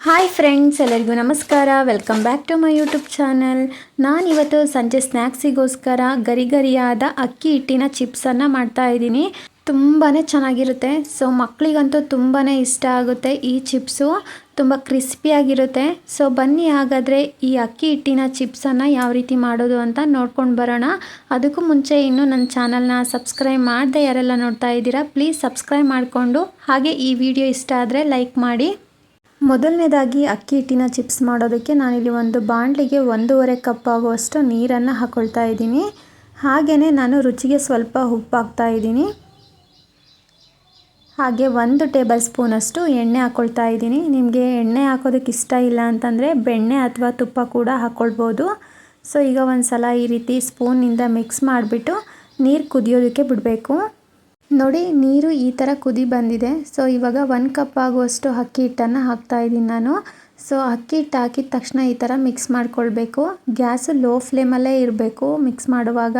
Hi friends ಎಲ್ಲರಿಗೂ ನಮಸ್ಕಾರ. Welcome back to my YouTube channel ನಾನಿವತ್ತು ಸಂಜೆ ಸ್ನ್ಯಾಕ್ಸಿಗೋಸ್ಕರ ಗರಿ ಗರಿಯಾದ ಅಕ್ಕಿ ಹಿಟ್ಟಿನ ಚಿಪ್ಸನ್ನು ಮಾಡ್ತಾ ಇದ್ದೀನಿ. ತುಂಬಾ ಚೆನ್ನಾಗಿರುತ್ತೆ. ಸೊ ಮಕ್ಕಳಿಗಂತೂ ತುಂಬಾ ಇಷ್ಟ ಆಗುತ್ತೆ ಈ ಚಿಪ್ಸು ತುಂಬ ಕ್ರಿಸ್ಪಿಯಾಗಿರುತ್ತೆ ಸೊ ಬನ್ನಿ ಹಾಗಾದರೆ ಈ ಅಕ್ಕಿ ಹಿಟ್ಟಿನ ಚಿಪ್ಸನ್ನು ಯಾವ ರೀತಿ ಮಾಡೋದು ಅಂತ ನೋಡ್ಕೊಂಡು ಬರೋಣ. ಅದಕ್ಕೂ ಮುಂಚೆ ಇನ್ನೂ ನನ್ನ ಚಾನಲ್ನ ಸಬ್ಸ್ಕ್ರೈಬ್ ಮಾಡದೆ ಯಾರೆಲ್ಲ ನೋಡ್ತಾ ಇದ್ದೀರಾ ಪ್ಲೀಸ್ ಸಬ್ಸ್ಕ್ರೈಬ್ ಮಾಡಿಕೊಂಡು ಹಾಗೆ ಈ ವಿಡಿಯೋ ಇಷ್ಟ ಆದರೆ ಲೈಕ್ ಮಾಡಿ. ಮೊದಲನೇದಾಗಿ ಅಕ್ಕಿ ಹಿಟ್ಟಿನ ಚಿಪ್ಸ್ ಮಾಡೋದಕ್ಕೆ ನಾನಿಲ್ಲಿ ಒಂದು ಬಾಣಲಿಗೆ ಒಂದೂವರೆ ಕಪ್ ಆಗುವಷ್ಟು ನೀರನ್ನು ಹಾಕ್ಕೊಳ್ತಾ ಇದ್ದೀನಿ. ಹಾಗೆಯೇ ನಾನು ರುಚಿಗೆ ಸ್ವಲ್ಪ ಉಪ್ಪು ಹಾಕ್ತಾ ಇದ್ದೀನಿ. ಹಾಗೆ ಒಂದು ಟೇಬಲ್ ಸ್ಪೂನಷ್ಟು ಎಣ್ಣೆ ಹಾಕ್ಕೊಳ್ತಾ ಇದ್ದೀನಿ. ನಿಮಗೆ ಎಣ್ಣೆ ಹಾಕೋದಕ್ಕೆ ಇಷ್ಟ ಇಲ್ಲ ಅಂತಂದರೆ ಬೆಣ್ಣೆ ಅಥವಾ ತುಪ್ಪ ಕೂಡ ಹಾಕ್ಕೊಳ್ಬೋದು ಸೊ ಈಗ ಒಂದು ಸಲ ಈ ರೀತಿ ಸ್ಪೂನಿಂದ ಮಿಕ್ಸ್ ಮಾಡಿಬಿಟ್ಟು ನೀರು ಕುದಿಯೋದಕ್ಕೆ ಬಿಡಬೇಕು. ನೋಡಿ, ನೀರು ಈ ಥರ ಕುದಿ ಬಂದಿದೆ. ಸೊ ಇವಾಗ ಒಂದು ಕಪ್ ಆಗುವಷ್ಟು ಅಕ್ಕಿ ಹಿಟ್ಟನ್ನು ಹಾಕ್ತಾ ಇದ್ದೀನಿ ನಾನು. ಸೊ ಅಕ್ಕಿ ಹಿಟ್ಟು ಹಾಕಿದ ತಕ್ಷಣ ಈ ಥರ ಮಿಕ್ಸ್ ಮಾಡ್ಕೊಳ್ಬೇಕು. ಗ್ಯಾಸು ಲೋ ಫ್ಲೇಮಲ್ಲೇ ಇರಬೇಕು ಮಿಕ್ಸ್ ಮಾಡುವಾಗ.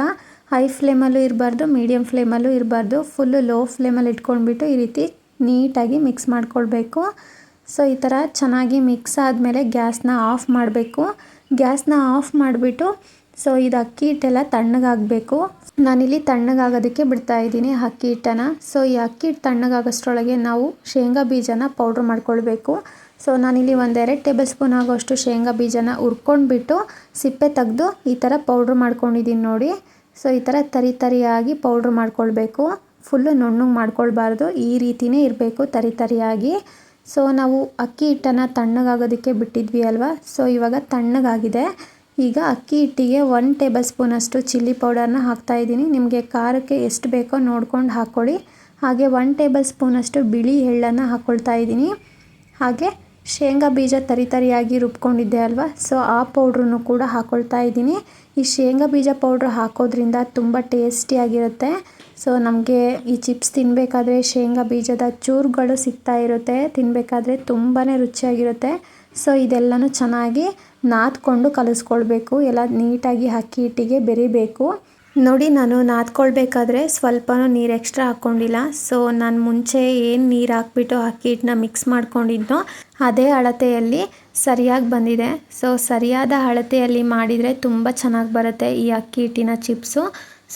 ಹೈ ಫ್ಲೇಮಲ್ಲೂ ಇರಬಾರ್ದು ಮೀಡಿಯಮ್ ಫ್ಲೇಮಲ್ಲೂ ಇರಬಾರ್ದು. ಫುಲ್ಲು ಲೋ ಫ್ಲೇಮಲ್ಲಿ ಇಟ್ಕೊಂಡ್ಬಿಟ್ಟು ಈ ರೀತಿ ನೀಟಾಗಿ ಮಿಕ್ಸ್ ಮಾಡ್ಕೊಳ್ಬೇಕು. ಸೊ ಈ ಥರ ಚೆನ್ನಾಗಿ ಮಿಕ್ಸ್ ಆದಮೇಲೆ ಗ್ಯಾಸ್ನ ಆಫ್ ಮಾಡಬೇಕು. ಗ್ಯಾಸ್ನ ಆಫ್ ಮಾಡಿಬಿಟ್ಟು ಸೊ ಇದು ಅಕ್ಕಿ ಹಿಟ್ಟೆಲ್ಲ ತಣ್ಣಗಾಗಬೇಕು. ನಾನಿಲ್ಲಿ ತಣ್ಣಗಾಗೋದಕ್ಕೆ ಬಿಡ್ತಾ ಇದ್ದೀನಿ ಅಕ್ಕಿ ಹಿಟ್ಟನ್ನು. ಸೊ ಈ ಅಕ್ಕಿ ಹಿಟ್ಟು ತಣ್ಣಗಾಗೋಷ್ಟರೊಳಗೆ ನಾವು ಶೇಂಗಾ ಬೀಜನ ಪೌಡ್ರ್ ಮಾಡ್ಕೊಳ್ಬೇಕು. ಸೊ ನಾನಿಲ್ಲಿ ಒಂದೆರಡು ಟೇಬಲ್ ಸ್ಪೂನ್ ಆಗೋಷ್ಟು ಶೇಂಗಾ ಬೀಜನ ಹುರ್ಕೊಂಡ್ಬಿಟ್ಟು ಸಿಪ್ಪೆ ತೆಗೆದು ಈ ಥರ ಪೌಡ್ರ್ ಮಾಡ್ಕೊಂಡಿದ್ದೀನಿ ನೋಡಿ. ಸೊ ಈ ಥರ ತರಿ ತರಿಯಾಗಿ ಪೌಡ್ರ್ ಮಾಡ್ಕೊಳ್ಬೇಕು. ಫುಲ್ಲು ನುಣ್ಣಗೆ ಮಾಡ್ಕೊಳ್ಬಾರ್ದು. ಈ ರೀತಿಯೇ ಇರಬೇಕು ತರಿ ತರಿಯಾಗಿ. ಸೊ ನಾವು ಅಕ್ಕಿ ಹಿಟ್ಟನ್ನು ತಣ್ಣಗಾಗೋದಕ್ಕೆ ಬಿಟ್ಟಿದ್ವಿ ಅಲ್ವಾ? ಸೊ ಇವಾಗ ತಣ್ಣಗಾಗಿದೆ. ಈಗ ಅಕ್ಕಿ ಹಿಟ್ಟಿಗೆ ಒನ್ ಟೇಬಲ್ ಸ್ಪೂನಷ್ಟು ಚಿಲ್ಲಿ ಪೌಡರ್ನ ಹಾಕ್ತಾಯಿದ್ದೀನಿ ನಿಮಗೆ ಖಾರಕ್ಕೆ ಎಷ್ಟು ಬೇಕೋ ನೋಡ್ಕೊಂಡು ಹಾಕ್ಕೊಳ್ಳಿ ಹಾಗೆ ಒನ್ ಟೇಬಲ್ ಸ್ಪೂನಷ್ಟು ಬಿಳಿ ಎಳ್ಳನ್ನು ಹಾಕ್ಕೊಳ್ತಾ ಇದ್ದೀನಿ. ಹಾಗೆ ಶೇಂಗಾ ಬೀಜ ತರಿ ತರಿಯಾಗಿ ರುಬ್ಕೊಂಡಿದ್ದೆ ಅಲ್ವಾ? ಸೊ ಆ ಪೌಡ್ರನ್ನು ಕೂಡ ಹಾಕ್ಕೊಳ್ತಾ ಇದ್ದೀನಿ. ಈ ಶೇಂಗಾ ಬೀಜ ಪೌಡ್ರ್ ಹಾಕೋದ್ರಿಂದ ತುಂಬ ಟೇಸ್ಟಿಯಾಗಿರುತ್ತೆ ಸೊ ನಮಗೆ ಈ ಚಿಪ್ಸ್ ತಿನ್ನಬೇಕಾದ್ರೆ ಶೇಂಗಾ ಬೀಜದ ಚೂರುಗಳು ಸಿಗ್ತಾ ಇರುತ್ತೆ. ತಿನ್ನಬೇಕಾದ್ರೆ ತುಂಬಾ ರುಚಿಯಾಗಿರುತ್ತೆ. ಸೊ ಇದೆಲ್ಲನೂ ಚೆನ್ನಾಗಿ ನಾದ್ಕೊಂಡು ಕಲಿಸ್ಕೊಳ್ಬೇಕು. ಎಲ್ಲ ನೀಟಾಗಿ ಅಕ್ಕಿ ಹಿಟ್ಟಿಗೆ ಬೆರಿಬೇಕು. ನೋಡಿ, ನಾನು ನಾದ್ಕೊಳ್ಬೇಕಾದ್ರೆ ಸ್ವಲ್ಪನೂ ನೀರು ಎಕ್ಸ್ಟ್ರಾ ಹಾಕ್ಕೊಂಡಿಲ್ಲ. ಸೊ ನಾನು ಮುಂಚೆ ಏನು ನೀರು ಹಾಕ್ಬಿಟ್ಟು ಅಕ್ಕಿ ಹಿಟ್ಟನ್ನ ಮಿಕ್ಸ್ ಮಾಡ್ಕೊಂಡಿದ್ನೋ ಅದೇ ಅಳತೆಯಲ್ಲಿ ಸರಿಯಾಗಿ ಬಂದಿದೆ. ಸೊ ಸರಿಯಾದ ಅಳತೆಯಲ್ಲಿ ಮಾಡಿದರೆ ತುಂಬ ಚೆನ್ನಾಗಿ ಬರುತ್ತೆ ಈ ಅಕ್ಕಿ ಹಿಟ್ಟಿನ ಚಿಪ್ಸು.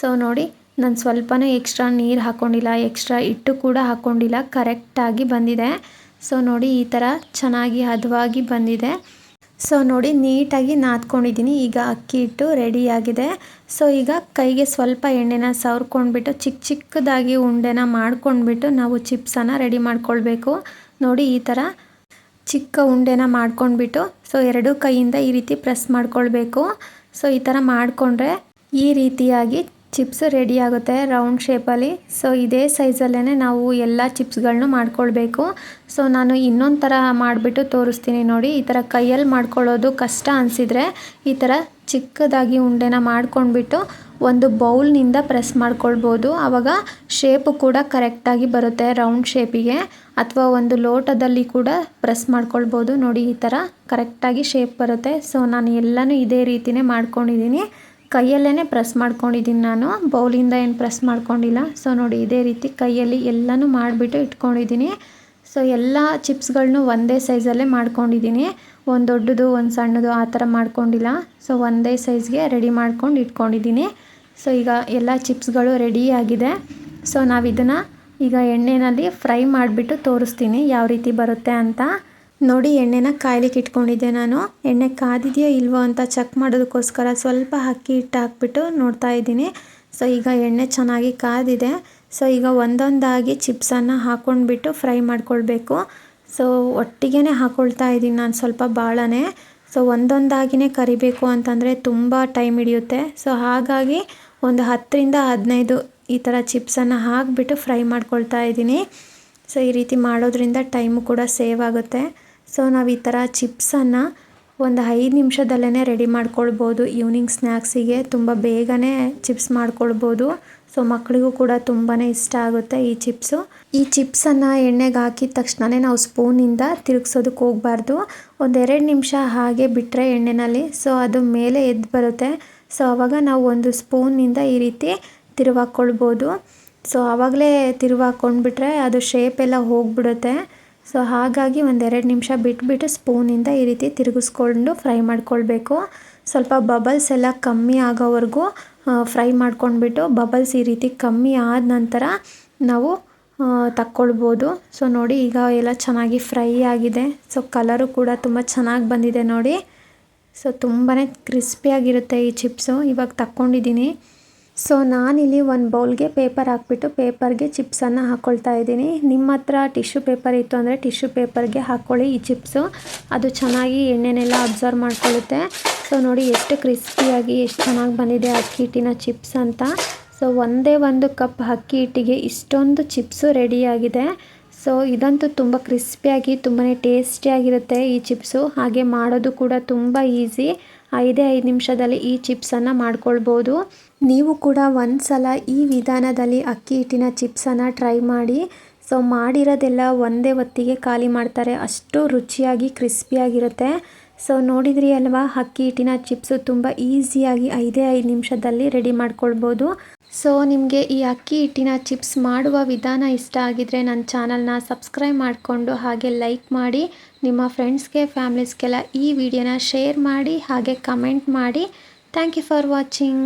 ಸೊ ನೋಡಿ, ನಾನು ಸ್ವಲ್ಪನೂ ಎಕ್ಸ್ಟ್ರಾ ನೀರು ಹಾಕ್ಕೊಂಡಿಲ್ಲ ಎಕ್ಸ್ಟ್ರಾ ಹಿಟ್ಟು ಕೂಡ ಹಾಕ್ಕೊಂಡಿಲ್ಲ ಕರೆಕ್ಟಾಗಿ ಬಂದಿದೆ. ಸೊ ನೋಡಿ ಈ ಥರ ಚೆನ್ನಾಗಿ ಹದವಾಗಿ ಬಂದಿದೆ. ಸೊ ನೋಡಿ ನೀಟಾಗಿ ನಾದ್ಕೊಂಡಿದ್ದೀನಿ. ಈಗ ಅಕ್ಕಿ ಹಿಟ್ಟು ರೆಡಿಯಾಗಿದೆ ಸೊ ಈಗ ಕೈಗೆ ಸ್ವಲ್ಪ ಎಣ್ಣೆನ ಸವರ್ಕೊಂಡ್ಬಿಟ್ಟು ಚಿಕ್ಕ ಚಿಕ್ಕದಾಗಿ ಉಂಡೆನ ಮಾಡ್ಕೊಂಡ್ಬಿಟ್ಟು ನಾವು ಚಿಪ್ಸನ್ನು ರೆಡಿ ಮಾಡ್ಕೊಳ್ಬೇಕು. ನೋಡಿ ಈ ಥರ ಚಿಕ್ಕ ಉಂಡೆನ ಮಾಡ್ಕೊಂಡ್ಬಿಟ್ಟು ಸೊ ಎರಡೂ ಕೈಯಿಂದ ಈ ರೀತಿ ಪ್ರೆಸ್ ಮಾಡ್ಕೊಳ್ಬೇಕು. ಸೊ ಈ ಥರ ಮಾಡಿಕೊಂಡ್ರೆ ಈ ರೀತಿಯಾಗಿ ಚಿಪ್ಸ್ ರೆಡಿ ಆಗುತ್ತೆ ರೌಂಡ್ ಶೇಪಲ್ಲಿ. ಸೊ ಇದೇ ಸೈಜಲ್ಲೇ ನಾವು ಎಲ್ಲ ಚಿಪ್ಸ್ಗಳನ್ನೂ ಮಾಡ್ಕೊಳ್ಬೇಕು. ಸೊ ನಾನು ಇನ್ನೊಂದು ಥರ ಮಾಡಿಬಿಟ್ಟು ತೋರಿಸ್ತೀನಿ ನೋಡಿ. ಈ ಥರ ಕೈಯಲ್ಲಿ ಮಾಡ್ಕೊಳ್ಳೋದು ಕಷ್ಟ ಅನಿಸಿದರೆ ಈ ಥರ ಚಿಕ್ಕದಾಗಿ ಉಂಡೆನ ಮಾಡ್ಕೊಂಡ್ಬಿಟ್ಟು ಒಂದು ಬೌಲ್ನಿಂದ ಪ್ರೆಸ್ ಮಾಡ್ಕೊಳ್ಬೋದು. ಆವಾಗ ಶೇಪು ಕೂಡ ಕರೆಕ್ಟಾಗಿ ಬರುತ್ತೆ ರೌಂಡ್ ಶೇಪಿಗೆ. ಅಥವಾ ಒಂದು ಲೋಟದಲ್ಲಿ ಕೂಡ ಪ್ರೆಸ್ ಮಾಡ್ಕೊಳ್ಬೋದು ನೋಡಿ. ಈ ಥರ ಕರೆಕ್ಟಾಗಿ ಶೇಪ್ ಬರುತ್ತೆ. ಸೊ ನಾನು ಎಲ್ಲನೂ ಇದೇ ರೀತಿಯೇ ಮಾಡ್ಕೊಂಡಿದ್ದೀನಿ. ಕೈಯಲ್ಲೇ ಪ್ರೆಸ್ ಮಾಡ್ಕೊಂಡಿದ್ದೀನಿ ನಾನು. ಬೌಲಿಂದ ಏನು ಪ್ರೆಸ್ ಮಾಡ್ಕೊಂಡಿಲ್ಲ. ಸೊ ನೋಡಿ, ಇದೇ ರೀತಿ ಕೈಯಲ್ಲಿ ಎಲ್ಲನೂ ಮಾಡಿಬಿಟ್ಟು ಇಟ್ಕೊಂಡಿದ್ದೀನಿ. ಸೊ ಎಲ್ಲ ಚಿಪ್ಸ್ಗಳನ್ನೂ ಒಂದೇ ಸೈಜಲ್ಲೇ ಮಾಡ್ಕೊಂಡಿದ್ದೀನಿ. ಒಂದು ದೊಡ್ಡದು, ಒಂದು ಸಣ್ಣದು ಆ ಥರ ಮಾಡ್ಕೊಂಡಿಲ್ಲ. ಸೊ ಒಂದೇ ಸೈಜ್ಗೆ ರೆಡಿ ಮಾಡ್ಕೊಂಡು ಇಟ್ಕೊಂಡಿದ್ದೀನಿ. ಸೊ ಈಗ ಎಲ್ಲ ಚಿಪ್ಸ್ಗಳು ರೆಡಿ ಆಗಿದೆ. ಸೊ ನಾವು ಇದನ್ನು ಈಗ ಎಣ್ಣೆಯಲ್ಲಿ ಫ್ರೈ ಮಾಡಿಬಿಟ್ಟು ತೋರಿಸ್ತೀನಿ. ಯಾವ ರೀತಿ ಬರುತ್ತೆ ಅಂತ. ನೋಡಿ, ಎಣ್ಣೆನ ಕಾಯ್ಲಿಕ್ಕೆ ಇಟ್ಕೊಂಡಿದ್ದೆ ನಾನು. ಎಣ್ಣೆ ಕಾದಿದೆಯೋ ಇಲ್ವೋ ಅಂತ ಚೆಕ್ ಮಾಡೋದಕ್ಕೋಸ್ಕರ ಸ್ವಲ್ಪ ಅಕ್ಕಿ ಹಿಟ್ಟು ಹಾಕ್ಬಿಟ್ಟು ನೋಡ್ತಾ ಇದ್ದೀನಿ. ಸೊ ಈಗ ಎಣ್ಣೆ ಚೆನ್ನಾಗಿ ಕಾದಿದೆ. ಸೊ ಈಗ ಒಂದೊಂದಾಗಿ ಚಿಪ್ಸನ್ನು ಹಾಕ್ಕೊಂಡ್ಬಿಟ್ಟು ಫ್ರೈ ಮಾಡ್ಕೊಳ್ಬೇಕು. ಸೊ ಒಟ್ಟಿಗೆ ಹಾಕ್ಕೊಳ್ತಾ ಇದ್ದೀನಿ ನಾನು ಸ್ವಲ್ಪ ಭಾಳನೇ ಸೊ ಒಂದೊಂದಾಗಿನೇ ಕರಿಬೇಕು ಅಂತಂದರೆ ತುಂಬ ಟೈಮ್ ಹಿಡಿಯುತ್ತೆ. ಸೊ ಹಾಗಾಗಿ ಒಂದು ಹತ್ತರಿಂದ ಹದಿನೈದು ಈ ಥರ ಚಿಪ್ಸನ್ನು ಹಾಕಿಬಿಟ್ಟು ಫ್ರೈ ಮಾಡ್ಕೊಳ್ತಾ ಇದ್ದೀನಿ. ಸೊ ಈ ರೀತಿ ಮಾಡೋದ್ರಿಂದ ಟೈಮು ಕೂಡ ಸೇವ್ ಆಗುತ್ತೆ. ಸೊ ನಾವು ಈ ಥರ ಚಿಪ್ಸನ್ನು ಒಂದು ಐದು ನಿಮಿಷದಲ್ಲೇ ರೆಡಿ ಮಾಡ್ಕೊಳ್ಬೋದು. ಈವ್ನಿಂಗ್ ಸ್ನ್ಯಾಕ್ಸಿಗೆ ತುಂಬ ಬೇಗನೆ ಚಿಪ್ಸ್ ಮಾಡ್ಕೊಳ್ಬೋದು. ಸೊ ಮಕ್ಕಳಿಗೂ ಕೂಡ ತುಂಬಾ ಇಷ್ಟ ಆಗುತ್ತೆ ಈ ಚಿಪ್ಸು ಈ ಚಿಪ್ಸನ್ನು ಎಣ್ಣೆಗೆ ಹಾಕಿದ ತಕ್ಷಣವೇ ನಾವು ಸ್ಪೂನಿಂದ ತಿರುಗ್ಸೋದಕ್ಕೆ ಹೋಗಬಾರ್ದು. ಒಂದೆರಡು ನಿಮಿಷ ಹಾಗೆ ಬಿಟ್ಟರೆ ಎಣ್ಣೆನಲ್ಲಿ. ಸೊ ಅದು ಮೇಲೆ ಎದ್ದು ಬರುತ್ತೆ. ಸೊ ಆವಾಗ ನಾವು ಒಂದು ಸ್ಪೂನಿಂದ ಈ ರೀತಿ ತಿರುವಾಕ್ಕೊಳ್ಬೋದು ಸೊ ಆವಾಗಲೇ ತಿರುವಾಕೊಂಡ್ಬಿಟ್ರೆ ಅದು ಶೇಪ್ ಎಲ್ಲ ಹೋಗಿಬಿಡುತ್ತೆ. ಸೊ ಹಾಗಾಗಿ ಒಂದೆರಡು ನಿಮಿಷ ಬಿಟ್ಬಿಟ್ಟು ಸ್ಪೂನಿಂದ ಈ ರೀತಿ ತಿರುಗಿಸ್ಕೊಂಡು ಫ್ರೈ ಮಾಡ್ಕೊಳ್ಬೇಕು. ಸ್ವಲ್ಪ ಬಬಲ್ಸ್ ಎಲ್ಲ ಕಮ್ಮಿ ಆಗೋವರೆಗೂ ಫ್ರೈ ಮಾಡ್ಕೊಂಡ್ಬಿಟ್ಟು ಬಬಲ್ಸ್ ಈ ರೀತಿ ಕಮ್ಮಿ ಆದ ನಂತರ ನಾವು ತಕ್ಕೊಳ್ಬೋದು. ಸೊ ನೋಡಿ ಈಗ ಎಲ್ಲ ಚೆನ್ನಾಗಿ ಫ್ರೈ ಆಗಿದೆ. ಸೊ ಕಲರು ಕೂಡ ತುಂಬ ಚೆನ್ನಾಗಿ ಬಂದಿದೆ ನೋಡಿ. ಸೊ ತುಂಬಾ ಕ್ರಿಸ್ಪಿಯಾಗಿರುತ್ತೆ ಈ ಚಿಪ್ಸು. ಇವಾಗ ತಕ್ಕೊಂಡಿದ್ದೀನಿ. ಸೊ ನಾನಿಲ್ಲಿ ಒಂದು ಬೌಲ್ಗೆ ಪೇಪರ್ ಹಾಕ್ಬಿಟ್ಟು ಪೇಪರ್ಗೆ ಚಿಪ್ಸನ್ನು ಹಾಕ್ಕೊಳ್ತಾ ಇದ್ದೀನಿ. ನಿಮ್ಮ ಹತ್ರ ಟಿಶ್ಯೂ ಪೇಪರ್ ಇತ್ತು ಅಂದರೆ ಟಿಶ್ಯೂ ಪೇಪರ್ಗೆ ಹಾಕ್ಕೊಳ್ಳಿ ಈ ಚಿಪ್ಸು ಅದು ಚೆನ್ನಾಗಿ ಎಣ್ಣೆನೆಲ್ಲ ಅಬ್ಸರ್ವ್ ಮಾಡ್ಕೊಳ್ಳುತ್ತೆ. ಸೊ ನೋಡಿ ಎಷ್ಟು ಕ್ರಿಸ್ಪಿಯಾಗಿ ಎಷ್ಟು ಚೆನ್ನಾಗಿ ಬಂದಿದೆ ಅಕ್ಕಿ ಹಿಟ್ಟಿನ ಚಿಪ್ಸ್ ಅಂತ. ಸೊ ಒಂದೇ ಒಂದು ಕಪ್ ಅಕ್ಕಿ ಹಿಟ್ಟಿಗೆ ಇಷ್ಟೊಂದು ಚಿಪ್ಸು ರೆಡಿಯಾಗಿದೆ ಸೊ ಇದಂತೂ ತುಂಬ ಕ್ರಿಸ್ಪಿಯಾಗಿ ತುಂಬಾ ಟೇಸ್ಟಿಯಾಗಿರುತ್ತೆ ಈ ಚಿಪ್ಸು. ಹಾಗೆ ಮಾಡೋದು ಕೂಡ ತುಂಬ ಈಸಿ ಐದೇ ಐದು ನಿಮಿಷದಲ್ಲಿ ಈ ಚಿಪ್ಸನ್ನು ಮಾಡ್ಕೊಳ್ಬೋದು. ನೀವು ಕೂಡ ಒಂದು ಸಲ ಈ ವಿಧಾನದಲ್ಲಿ ಅಕ್ಕಿ ಹಿಟ್ಟಿನ ಚಿಪ್ಸನ್ನು ಟ್ರೈ ಮಾಡಿ. ಸೊ ಮಾಡಿರೋದೆಲ್ಲ ಒಂದೇ ಹೊತ್ತಿಗೆ ಖಾಲಿ ಮಾಡ್ತಾರೆ. ಅಷ್ಟು ರುಚಿಯಾಗಿ, ಕ್ರಿಸ್ಪಿಯಾಗಿರುತ್ತೆ. ಸೊ ನೋಡಿದ್ರಿ ಅಲ್ವಾ? ಅಕ್ಕಿ ಹಿಟ್ಟಿನ ಚಿಪ್ಸು ತುಂಬ ಈಸಿಯಾಗಿ ಐದೇ ಐದು ನಿಮಿಷದಲ್ಲಿ ರೆಡಿ ಮಾಡ್ಕೊಳ್ಬೋದು. ಸೊ ನಿಮಗೆ ಈ ಅಕ್ಕಿ ಹಿಟ್ಟಿನ ಚಿಪ್ಸ್ ಮಾಡುವ ವಿಧಾನ ಇಷ್ಟ ಆಗಿದರೆ ನನ್ನ ಚಾನಲ್ನ ಸಬ್ಸ್ಕ್ರೈಬ್ ಮಾಡಿಕೊಂಡು ಹಾಗೆ ಲೈಕ್ ಮಾಡಿ, ನಿಮ್ಮ ಫ್ರೆಂಡ್ಸ್ಗೆ ಫ್ಯಾಮ್ಲೀಸ್ಗೆಲ್ಲ ಈ ವಿಡಿಯೋನ ಶೇರ್ ಮಾಡಿ, ಹಾಗೆ ಕಮೆಂಟ್ ಮಾಡಿ. Thank you for watching